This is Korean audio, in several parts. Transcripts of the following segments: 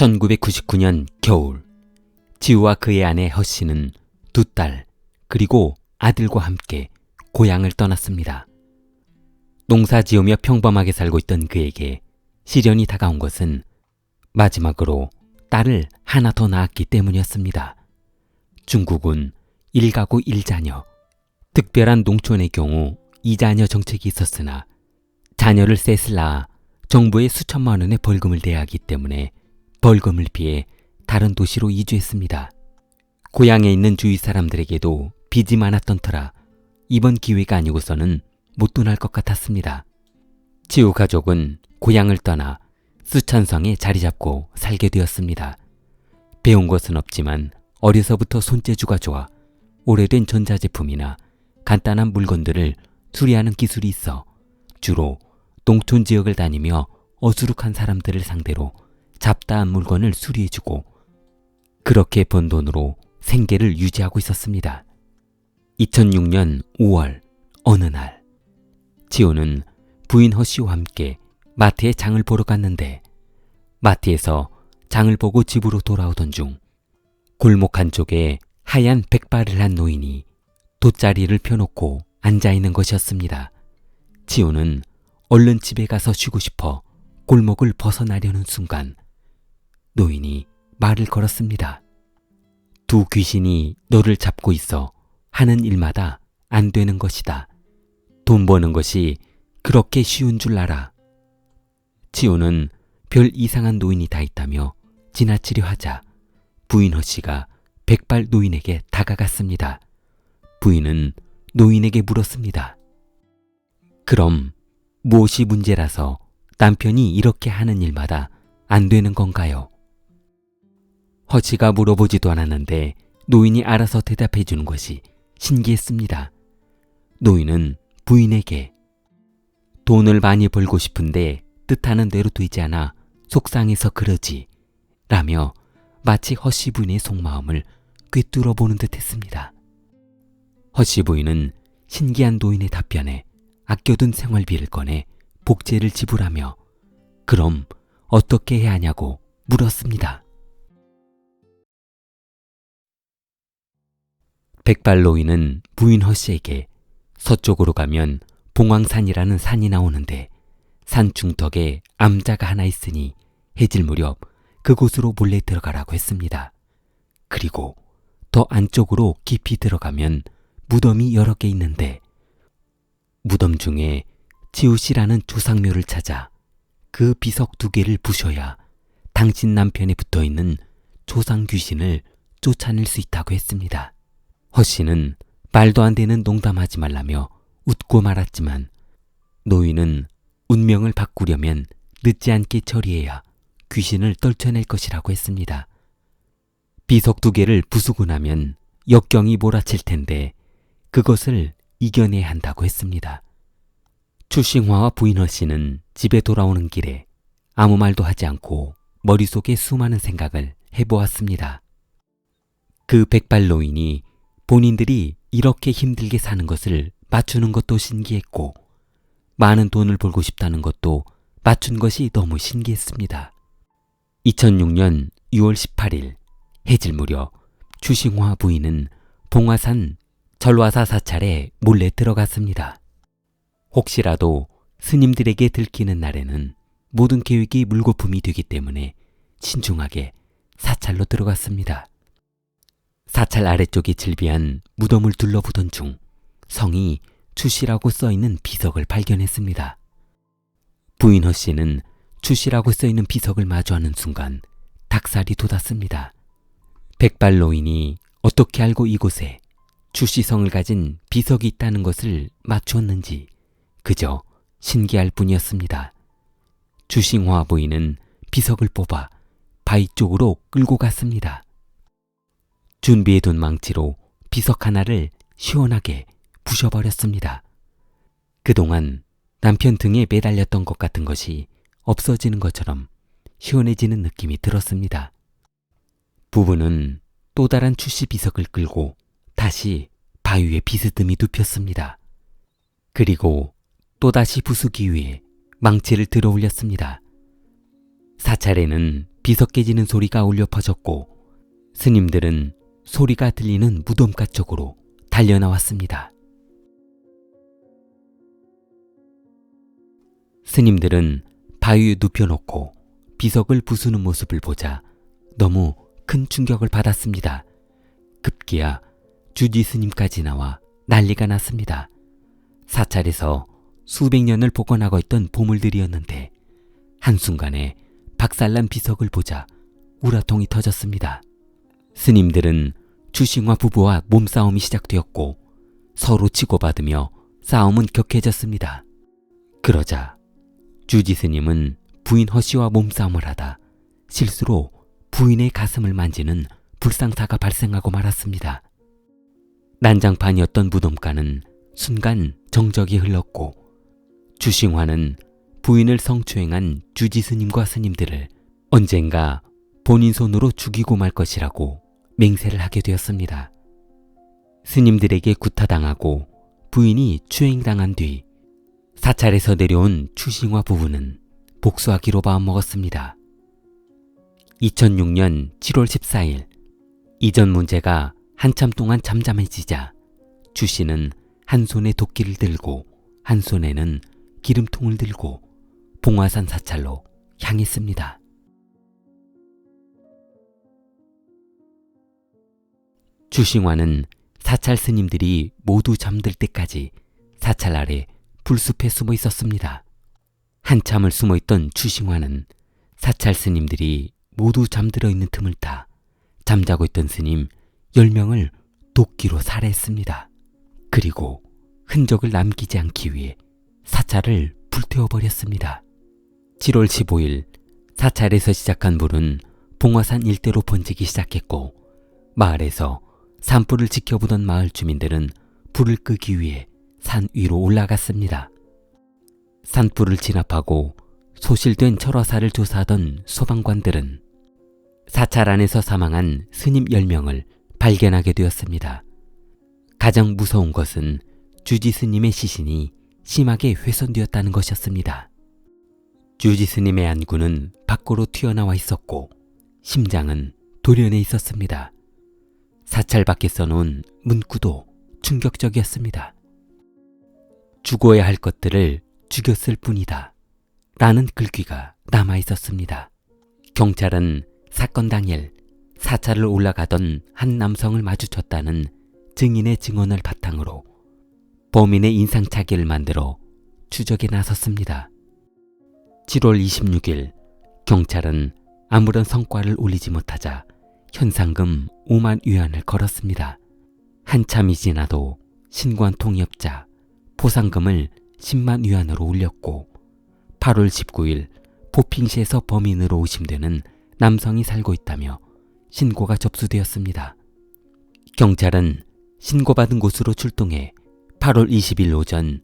1999년 겨울 지우와 그의 아내 허씨는 두 딸 그리고 아들과 함께 고향을 떠났습니다. 농사 지으며 평범하게 살고 있던 그에게 시련이 다가온 것은 마지막으로 딸을 하나 더 낳았기 때문이었습니다. 중국은 일가구 일자녀, 특별한 농촌의 경우 이자녀 정책이 있었으나 자녀를 셋을 낳아 정부에 수천만 원의 벌금을 내야 하기 때문에 벌금을 피해 다른 도시로 이주했습니다. 고향에 있는 주위 사람들에게도 빚이 많았던 터라 이번 기회가 아니고서는 못 떠날 것 같았습니다. 지우 가족은 고향을 떠나 수천성에 자리 잡고 살게 되었습니다. 배운 것은 없지만 어려서부터 손재주가 좋아 오래된 전자제품이나 간단한 물건들을 수리하는 기술이 있어 주로 농촌 지역을 다니며 어수룩한 사람들을 상대로 잡다한 물건을 수리해주고 그렇게 번 돈으로 생계를 유지하고 있었습니다. 2006년 5월 어느 날 지호는 부인 허 씨와 함께 마트에 장을 보러 갔는데 마트에서 장을 보고 집으로 돌아오던 중 골목 한쪽에 하얀 백발을 한 노인이 돗자리를 펴놓고 앉아 있는 것이었습니다. 지호는 얼른 집에 가서 쉬고 싶어 골목을 벗어나려는 순간 노인이 말을 걸었습니다. 두 귀신이 너를 잡고 있어 하는 일마다 안 되는 것이다. 돈 버는 것이 그렇게 쉬운 줄 알아. 지호는 별 이상한 노인이 다 있다며 지나치려 하자 부인 허씨가 백발 노인에게 다가갔습니다. 부인은 노인에게 물었습니다. 그럼 무엇이 문제라서 남편이 이렇게 하는 일마다 안 되는 건가요? 허지가 물어보지도 않았는데 노인이 알아서 대답해 주는 것이 신기했습니다. 노인은 부인에게 돈을 많이 벌고 싶은데 뜻하는 대로 되지 않아 속상해서 그러지 라며 마치 허씨 부인의 속마음을 꿰뚫어 보는 듯 했습니다. 허씨 부인은 신기한 노인의 답변에 아껴둔 생활비를 꺼내 복제를 지불하며 그럼 어떻게 해야 하냐고 물었습니다. 백발노인은 부인 허씨에게 서쪽으로 가면 봉황산이라는 산이 나오는데 산 중턱에 암자가 하나 있으니 해질 무렵 그곳으로 몰래 들어가라고 했습니다. 그리고 더 안쪽으로 깊이 들어가면 무덤이 여러 개 있는데 무덤 중에 지우씨라는 조상묘를 찾아 그 비석 두 개를 부셔야 당신 남편에 붙어 있는 조상 귀신을 쫓아낼 수 있다고 했습니다. 허 씨는 말도 안 되는 농담하지 말라며 웃고 말았지만 노인은 운명을 바꾸려면 늦지 않게 처리해야 귀신을 떨쳐낼 것이라고 했습니다. 비석 두 개를 부수고 나면 역경이 몰아칠 텐데 그것을 이겨내야 한다고 했습니다. 추싱화와 부인허 씨는 집에 돌아오는 길에 아무 말도 하지 않고 머릿속에 수많은 생각을 해보았습니다. 그 백발 노인이 본인들이 이렇게 힘들게 사는 것을 맞추는 것도 신기했고, 많은 돈을 벌고 싶다는 것도 맞춘 것이 너무 신기했습니다. 2006년 6월 18일 해질 무렵 주싱화 부인은 봉화산 절화사 사찰에 몰래 들어갔습니다. 혹시라도 스님들에게 들키는 날에는 모든 계획이 물거품이 되기 때문에 신중하게 사찰로 들어갔습니다. 사찰 아래쪽에 질비한 무덤을 둘러보던 중 성이 추시라고 써있는 비석을 발견했습니다. 부인 허 씨는 추시라고 써있는 비석을 마주하는 순간 닭살이 돋았습니다. 백발 노인이 어떻게 알고 이곳에 추시성을 가진 비석이 있다는 것을 맞추었는지 그저 신기할 뿐이었습니다. 주싱화 부인은 비석을 뽑아 바위 쪽으로 끌고 갔습니다. 준비해둔 망치로 비석 하나를 시원하게 부셔버렸습니다. 그동안 남편 등에 매달렸던 것 같은 것이 없어지는 것처럼 시원해지는 느낌이 들었습니다. 부부는 또 다른 추시 비석을 끌고 다시 바위에 비스듬히 눕혔습니다. 그리고 또다시 부수기 위해 망치를 들어 올렸습니다. 사찰에는 비석 깨지는 소리가 울려 퍼졌고 스님들은 소리가 들리는 무덤가 쪽으로 달려나왔습니다. 스님들은 바위에 눕혀놓고 비석을 부수는 모습을 보자 너무 큰 충격을 받았습니다. 급기야 주지 스님까지 나와 난리가 났습니다. 사찰에서 수백 년을 복원하고 있던 보물들이었는데 한순간에 박살난 비석을 보자 우라통이 터졌습니다. 스님들은 주싱화 부부와 몸싸움이 시작되었고 서로 치고받으며 싸움은 격해졌습니다. 그러자 주지 스님은 부인 허씨와 몸싸움을 하다 실수로 부인의 가슴을 만지는 불상사가 발생하고 말았습니다. 난장판이었던 무덤가는 순간 정적이 흘렀고 주싱화는 부인을 성추행한 주지 스님과 스님들을 언젠가 본인 손으로 죽이고 말 것이라고 맹세를 하게 되었습니다. 스님들에게 구타당하고 부인이 추행당한 뒤 사찰에서 내려온 추싱화 부부는 복수하기로 마음먹었습니다. 2006년 7월 14일 이전 문제가 한참 동안 잠잠해지자 주 씨는 한 손에 도끼를 들고 한 손에는 기름통을 들고 봉화산 사찰로 향했습니다. 주싱화는 사찰 스님들이 모두 잠들 때까지 사찰 아래 불숲에 숨어 있었습니다. 한참을 숨어 있던 주싱화는 사찰 스님들이 모두 잠들어 있는 틈을 타 잠자고 있던 스님 10명을 도끼로 살해했습니다. 그리고 흔적을 남기지 않기 위해 사찰을 불태워버렸습니다. 7월 15일 사찰에서 시작한 불은 봉화산 일대로 번지기 시작했고 마을에서 산불을 지켜보던 마을 주민들은 불을 끄기 위해 산 위로 올라갔습니다. 산불을 진압하고 소실된 철화사를 조사하던 소방관들은 사찰 안에서 사망한 스님 10명을 발견하게 되었습니다. 가장 무서운 것은 주지 스님의 시신이 심하게 훼손되었다는 것이었습니다. 주지 스님의 안구는 밖으로 튀어나와 있었고 심장은 돌연해 있었습니다. 사찰 밖에서 놓은 문구도 충격적이었습니다. 죽어야 할 것들을 죽였을 뿐이다. 라는 글귀가 남아 있었습니다. 경찰은 사건 당일 사찰을 올라가던 한 남성을 마주쳤다는 증인의 증언을 바탕으로 범인의 인상착의를 만들어 추적에 나섰습니다. 7월 26일 경찰은 아무런 성과를 올리지 못하자 현상금 5만 위안을 걸었습니다. 한참이 지나도 신고한 통역자 보상금을 10만 위안으로 올렸고 8월 19일 포핑시에서 범인으로 의심되는 남성이 살고 있다며 신고가 접수되었습니다. 경찰은 신고받은 곳으로 출동해 8월 20일 오전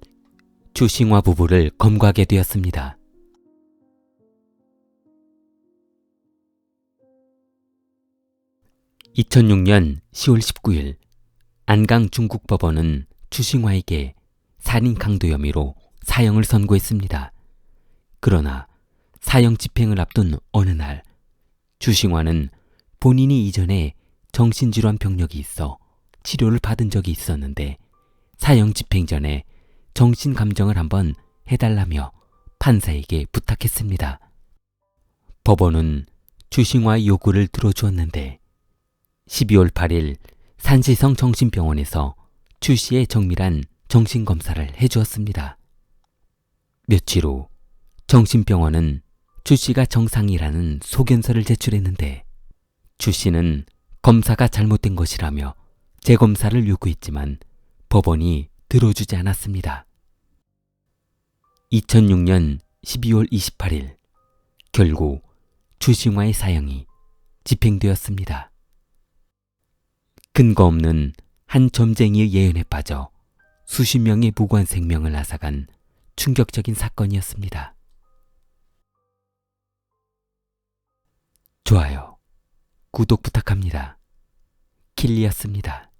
주싱화 부부를 검거하게 되었습니다. (2006년 10월 19일) 안강 중국법원은 주싱화에게 살인 강도 혐의로 사형을 선고했습니다. 그러나 사형 집행을 앞둔 어느 날 주싱화는 본인이 이전에 정신질환 병력이 있어 치료를 받은 적이 있었는데 사형 집행 전에 정신 감정을 한번 해달라며 판사에게 부탁했습니다. 법원은 주싱화의 요구를 들어주었는데 12월 8일 산시성 정신병원에서 주 씨의 정밀한 정신검사를 해주었습니다. 며칠 후 정신병원은 주 씨가 정상이라는 소견서를 제출했는데 주 씨는 검사가 잘못된 것이라며 재검사를 요구했지만 법원이 들어주지 않았습니다. 2006년 12월 28일 결국 주싱화의 사형이 집행되었습니다. 근거 없는 한 점쟁이의 예언에 빠져 수십 명의 무관 생명을 앗아간 충격적인 사건이었습니다. 좋아요, 구독 부탁합니다. 킬리였습니다.